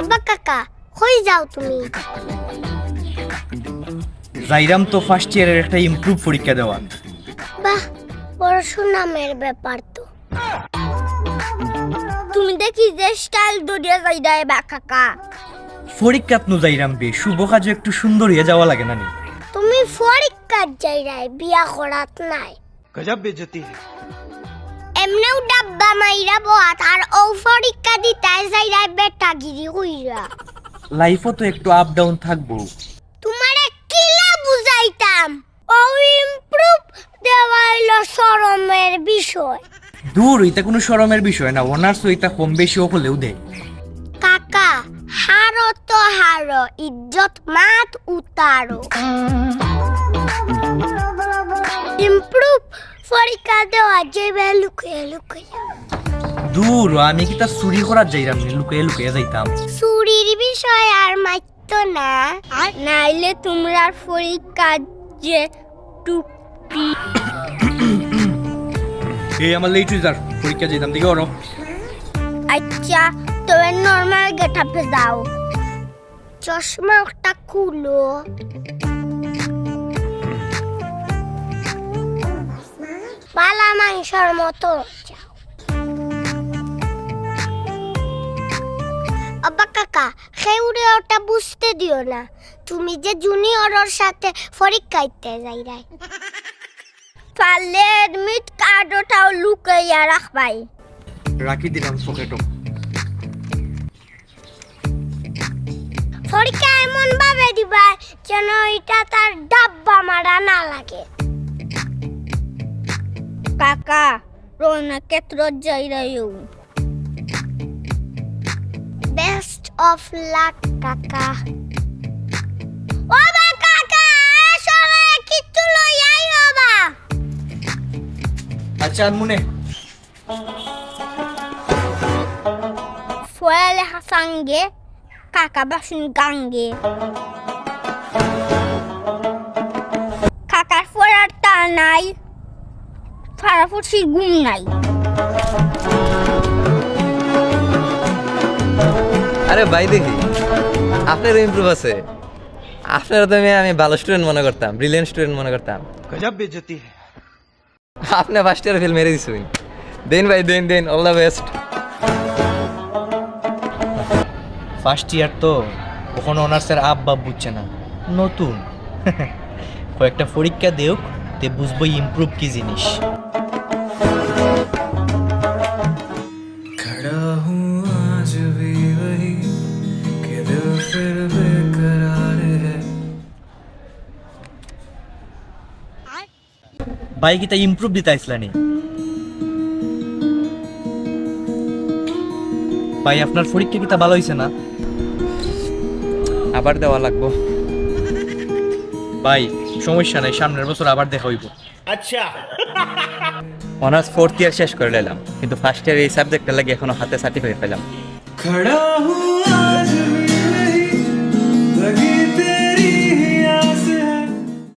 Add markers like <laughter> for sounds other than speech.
আব্বা কাকা হই যাও তুমি। জাইরাম তো ফার্স্ট ইয়ারের একটা ইমপ্রুভ পরীক্ষা দেওয়া। বাহ বড় সুনামের ব্যাপার তো। তুমি দেখি যে স্টাইল দড়িয়া যাইদায় বা কাকা পরীক্ষাত নু যাইরাম বে শুভ কাজ একটু সুন্দর হয়ে যাওয়া লাগে না তুমি পরীক্ষাত যাইরাই বিয়া করাত নাই। গজব বেজতি মাইরা আর ও পরীক্ষা দিতে যাই রায় বেটাগিরি কইরা। লাইফও তো একটু আপ ডাউন থাকব। তোমারে কিলা বুঝাইতাম? ও ইমপ্রুভ দেওয়া হইল শরমের বিষয়। দূর ওইটা কোনো শরমের বিষয় না অনার্স ওইটা কম বেশিও হলেও দেয় কাকা হারো তো হারো ইজ্জত মাত উতারো। ইমপ্রুভ পরীক্ষা দেওয়া যাবে লুকিয়ে লুকিয়ে দূর আমি কি তা চুরি করার যাইরাম নি? লুকিয়ে লুকিয়ে যাইতাম। চুরির বিষয় আর মাত্র না। আর নাইলে তোমরা পরীক্ষা যে টুপি <coughs> এই আমার লেট হয়ে যার পরীক্ষা যাইতাম দেখি ওর আচ্ছা তবে নর্মাল গেট আপে যাও। চশমা একটা খুলো। পালা মাংসর মতো। দিও না। তুমি যে জুনিয়রের সাথে পরীক্ষাইতে যাই রাই পারলে এডমিট কার্ডটাও লুকাইয়া রাখবাই। রাখি দিলাম পকেটও পরীক্ষা এমন ভাবে দিবা যেন এটা তার ডাব্বা মারা না লাগে। কাকা রোনা ক্ষেত্র যাই রাইও অফ ও বা কাকা সবাই কিচ্ছু লই আচ্ছা আনমুনে ফুয়ালে হাসাঙ্গে কাকা বাসুন গাঙ্গে। কাকার ফোড়ার তা নাই ফারাফুসির গুম নাই। আরে ভাই দেখি আপনার ইমপ্রুভ আছে। আপনার তো মেয়ে আমি ভালো স্টুডেন্ট মনে করতাম ব্রিলিয়েন্ট স্টুডেন্ট মনে করতাম। আপনার ফার্স্ট ইয়ার ফেল মেরে দিছি দেন ভাই দেন দেন all the best first year তো কখনো অনার্স এর আপ বাপ বুঝছে না নতুন। <laughs> কয়েকটা পরীক্ষা দেউক তে বুঝব ইমপ্রুভ কি জিনিস। বাইকটা ইম্প্রুভ দিতে আসলানি ভাই আপনার পরীক্ষা কিতা ভালো হয়েছে না? আবার দেওয়া লাগবো। ভাই সমস্যা নাই সামনের বছর আবার দেখা হইব। আচ্ছা। অনার্স ফোর্থ ইয়ার শেষ করে নিলাম কিন্তু ফার্স্ট ইয়ার এই সাবজেক্টটা লাগে এখনও হাতে সার্টিফিকেট পেলাম। খড়া